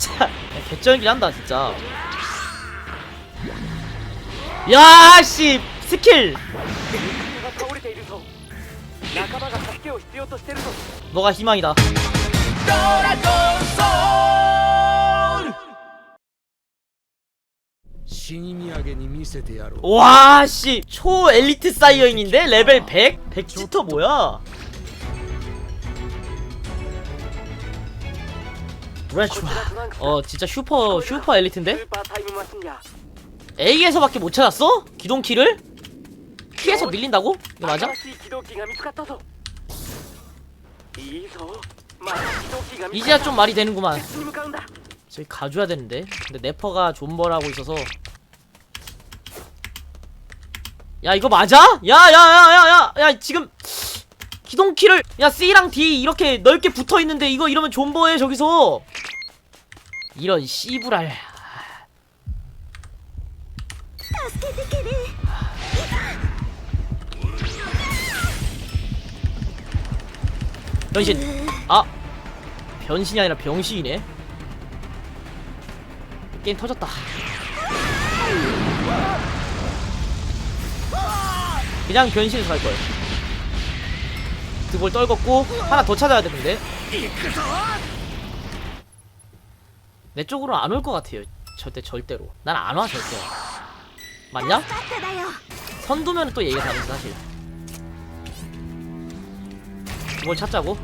진짜. 개쩌이긴 한다 진짜. 야씨 스킬! 너가 희망이다. 와씨 초 엘리트 사이어인인데? 레벨 100? 100 치터 뭐야? 레츠와 어 진짜 슈퍼 슈퍼 엘리트인데? A에서밖에 못 찾았어? 기동키를? Q에서 밀린다고? 이거 맞아? 이제야 좀 말이 되는구만 저기 가줘야 되는데 근데 네퍼가 존버라고 있어서 야 이거 맞아? 야야야야야 야, 야, 야, 야, 지금 기동키를 야 C랑 D 이렇게 넓게 붙어있는데 이거 이러면 존버해 저기서. 이런 씨부랄. 변신. 아. 변신이 아니라 병신이네. 게임 터졌다. 그냥 변신해서 갈 거예요. 드볼 떨궜고 하나 더 찾아야 되는데. 내 쪽으로 안 올 것 같아요. 절대 절대로. 난 안 와 절대. 맞냐? 선두면 또 얘기가 다르지 사실. 뭘 찾자고?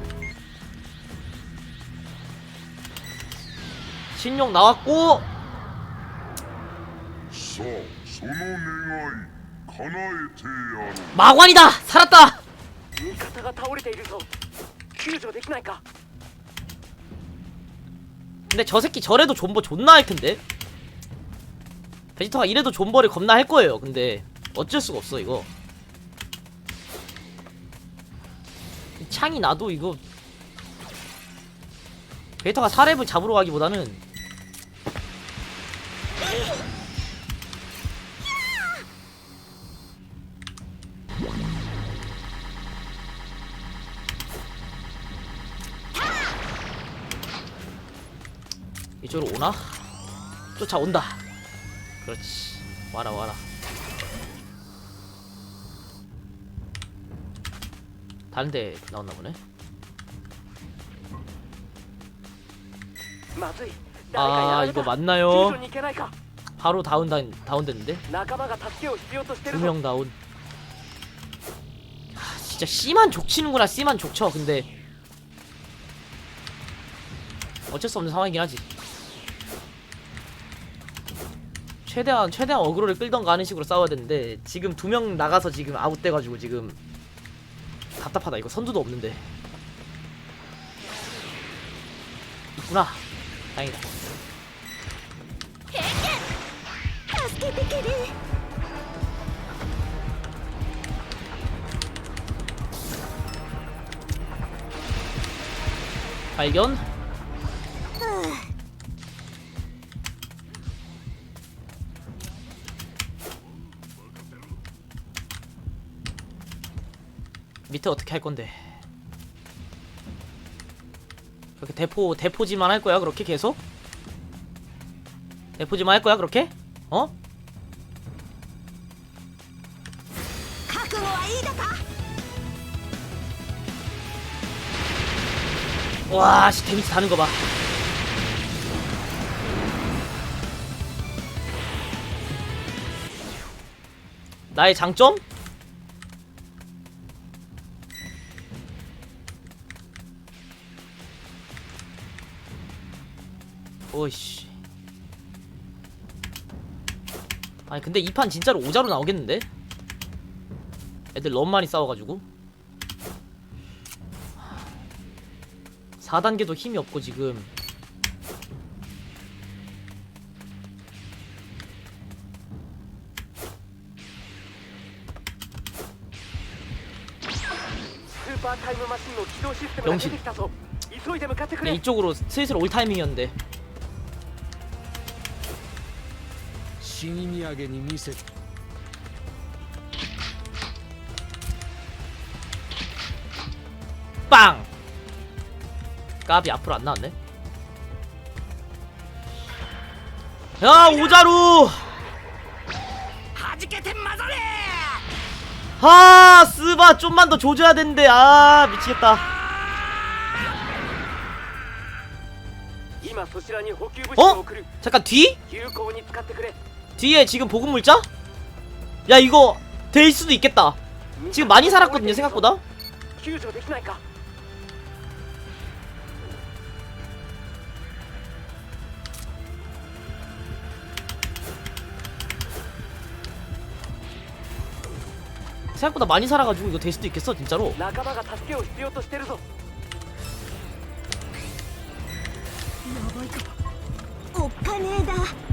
신용 나왔고. 마관이다! 살았다! 味方が倒れているぞ救助できないか 근데 저 새끼 저래도 존버 존나 할 텐데 베지터가 이래도 존버를 겁나 할 거예요 근데 어쩔 수가 없어 이거 이 창이 나도 이거 베지터가 사렙을 잡으러 가기보다는 이쪽으로 오나? 쫓아온다. 그렇지. 와라 와라. 다른 데 나왔나 보네. 아 이거 맞나요? 바로 다운 다, 다운됐는데? 두 명 다운. 아, 진짜 씨만 족치는구나 씨만 족쳐 근데 어쩔 수 없는 상황이긴 하지. 최대한 최대한 어그로를 끌던가 하는 식으로 싸워야 되는데 지금 두 명 나가서 지금 아웃돼가지고 지금 답답하다. 이거 선두도 없는데. 있구나. 다행이다. 발견 퀘스트 어떻게 할 건데 그렇게 대포 대포지만 할 거야 그렇게 계속 대포지만 할 거야 그렇게 어? 와, 씨, 데미지 다는 거 봐. 나의 장점? 이씨. 아니 근데 이 판 진짜로 오자로 나오겠는데? 애들 너무 많이 싸워가지고. 4단계도 힘이 없고 지금. 영신 네, 이쪽으로 슬슬 올 타이밍이었는데. 死に土産に見せて 빵! 까비 앞으로 안 나왔네 야 오자루 はじけて混ざれ 아 스바 좀만 더 조져야 되는데 아 미치겠다 今そちらに補給物資を 어? 送る 잠깐 뒤? 뒤에 지금 보급물자? 야 이거 될 수도 있겠다. 지금 많이 살았거든요 생각보다. 생각보다 많이 살아가지고 이거 될 수도 있겠어 진짜로? 오카네다.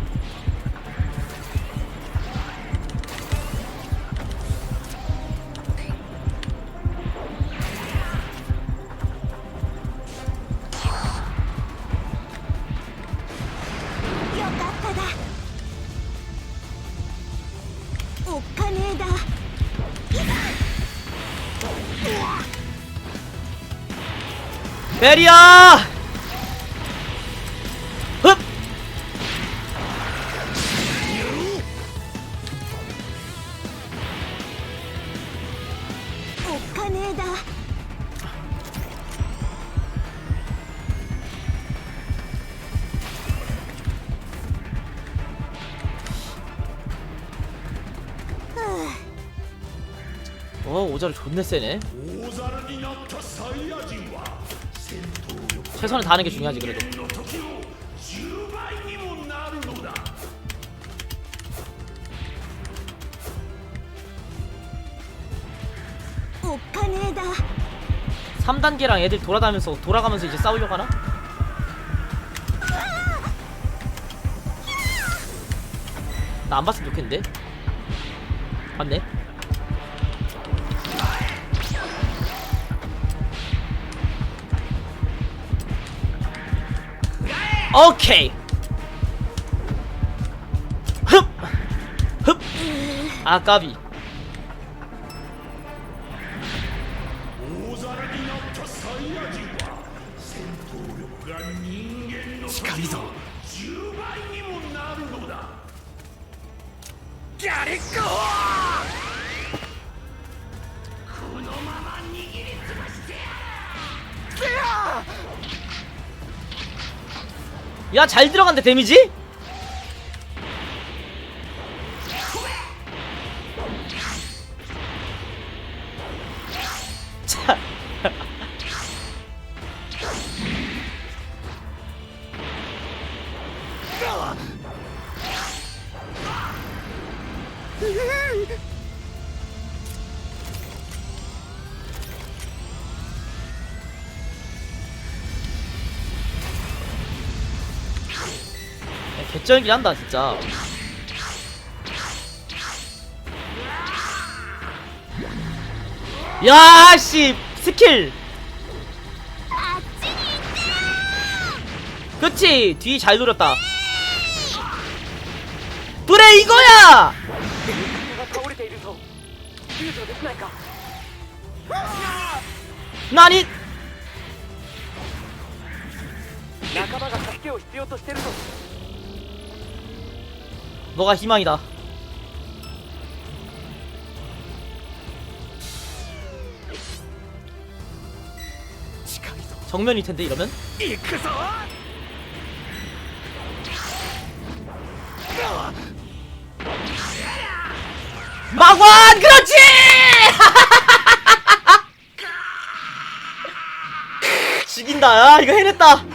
베리야! 흡! おっかねえだ 어 오자루 존내 세네 大皿になったサイヤ人は戦闘力 최선을 다하는 게 중요하지 그래도 3단계랑 애들 돌아다면서 돌아가면서 이제 싸우려고 하나? 나 안 봤으면 좋겠는데? 봤네? 오케이. 흡. 흡. 아 까비. 시카리도. 야 잘 들어간대 데미지? 차. 역전이긴 한다 진짜. 야씨 스킬. 그렇지 뒤 잘 돌렸다. 그래 이거야! 나니? 너가 희망이다. 정면일 텐데 이러면? 마관 그렇지! 죽인다. 아 이거 해냈다.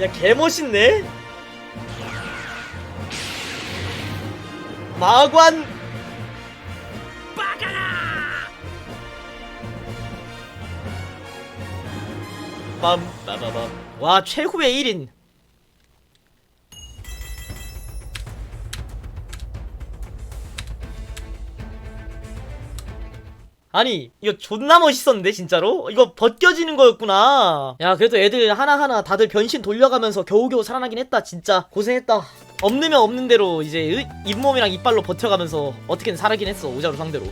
야 개멋있네. 마관. 빰빠바밤. 와 최후의 1인 아니 이거 존나 멋있었는데 진짜로? 이거 벗겨지는 거였구나. 야 그래도 애들 하나하나 다들 변신 돌려가면서 겨우겨우 살아나긴 했다 진짜. 고생했다. 없으면 없는 대로 이제 으- 잇몸이랑 이빨로 버텨가면서 어떻게든 살아긴 했어 오자로 상대로